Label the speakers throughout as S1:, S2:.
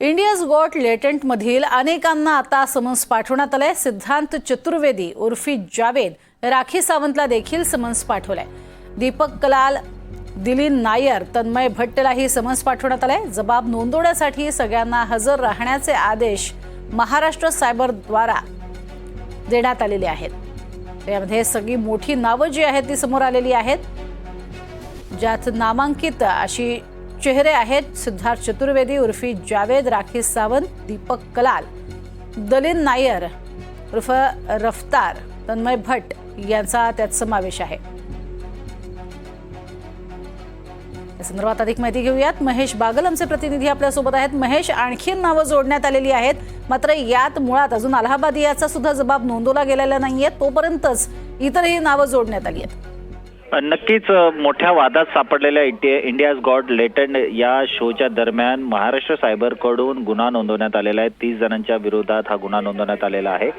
S1: India's got लेटंटमधील अनेकांना आता summons पाठवण्यात आलंय. सिद्धांत चतुर्वेदी उर्फी जावेद राखी सावंतला देखील समन्स पाठवलंय. दीपक कलाल दिलीन नायर तन्मय भट्टलाही समन्स पाठवण्यात आलंय. जबाब नोंदवण्यासाठी सगळ्यांना हजर राहण्याचे आदेश महाराष्ट्र सायबरद्वारा देण्यात आलेले आहेत. यामध्ये सगळी मोठी नावं जी आहेत ती समोर आलेली आहेत. ज्यात नामांकित अशी चेहरे आहेत सिद्धार्थ चतुर्वेदी उर्फी जावेद राखी सावंत दीपक कलाल दलिन नायर उर्फ रफ्तार तन्मय भट यांचा त्यात समावेश आहे. या संदर्भात अधिक माहिती घेऊयात. महेश बागल आमचे प्रतिनिधी आपल्यासोबत आहेत. महेश आणखी नावं जोडण्यात आलेली आहेत. मात्र यात मुळात अजून अलाहाबाद याचा सुद्धा जबाब नोंदवला गेलेला नाहीये. तोपर्यंतच इतरही नावं जोडण्यात आली आहेत.
S2: नक्कीच मोठ्या वादात सापडलेल्या इंडिया इंडियाज गॉड लेटंड या शोच्या दरम्यान महाराष्ट्र सायबरकडून गुन्हा नोंदवण्यात आलेला आहे. तीस जणांच्या विरोधात हा गुन्हा नोंदवण्यात आलेला आहे.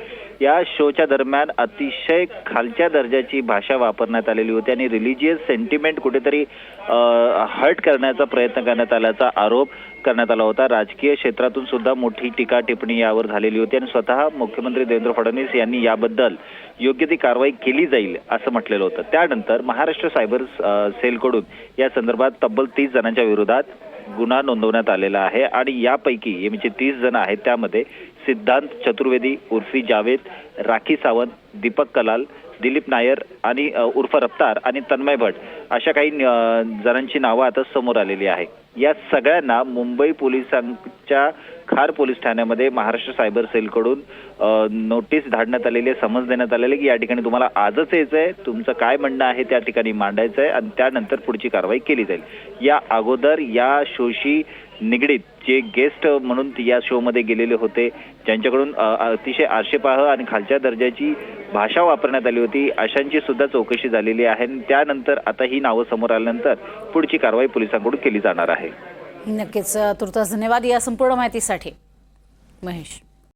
S2: या शोच्या दरम्यान अतिशय खालच्या दर्जाची भाषा वापरण्यात आलेली होती आणि रिलिजियस सेंटिमेंट कुठेतरी हर्ट करण्याचा प्रयत्न करण्यात आल्याचा आरोप करण्यात आला होता. राजकीय क्षेत्रातून सुद्धा मोठी टीका टिप्पणी यावर झालेली होती आणि स्वतः मुख्यमंत्री देवेंद्र फडणवीस यांनी याबद्दल योग्य ती कारवाई केली जाईल असं म्हटलेलं होतं. त्यानंतर महाराष्ट्र सायबर सेलकडून या संदर्भात तब्बल तीस जणांच्या विरोधात गुन्हा नोंदवण्यात आलेला आहे आणि यापैकी म्हणजे तीस जण आहेत त्यामध्ये सिद्धांत चतुर्वेदी उर्फी जावेद राखी सावंत दीपक कलाल दिलीप नायर आणि उर्फ रफ्तार आणि तन्मय भट अशा काही जणांची नावं आता समोर आलेली आहे. या सगळ्यांना मुंबई पोलिसांच्या खार पोलीस ठाण्यामध्ये महाराष्ट्र सायबर सेलकडून नोटीस धाडण्यात आलेली आहे समज देण्यात आलेली की या ठिकाणी तुम्हाला आजच यायचं आहे तुमचं काय म्हणणं आहे त्या ठिकाणी मांडायचं आहे आणि त्यानंतर पुढची कारवाई केली जाईल. या अगोदर या शोशी निगडीत जे गेस्ट म्हणून या शोमध्ये गेलेले होते ज्यांच्याकडून अतिशय आक्षेपार्ह आणि खालच्या दर्जाची भाषा वापरण्यात आली होती अशांची सुद्धा चौकशी झालेली आहे. आणि त्यानंतर आता ही नावं समोर आल्यानंतर पुढची कारवाई पोलिसांकडून केली जाणार आहे.
S1: नक्कीच तुर्तास धन्यवाद या संपूर्ण माहितीसाठी. महेश.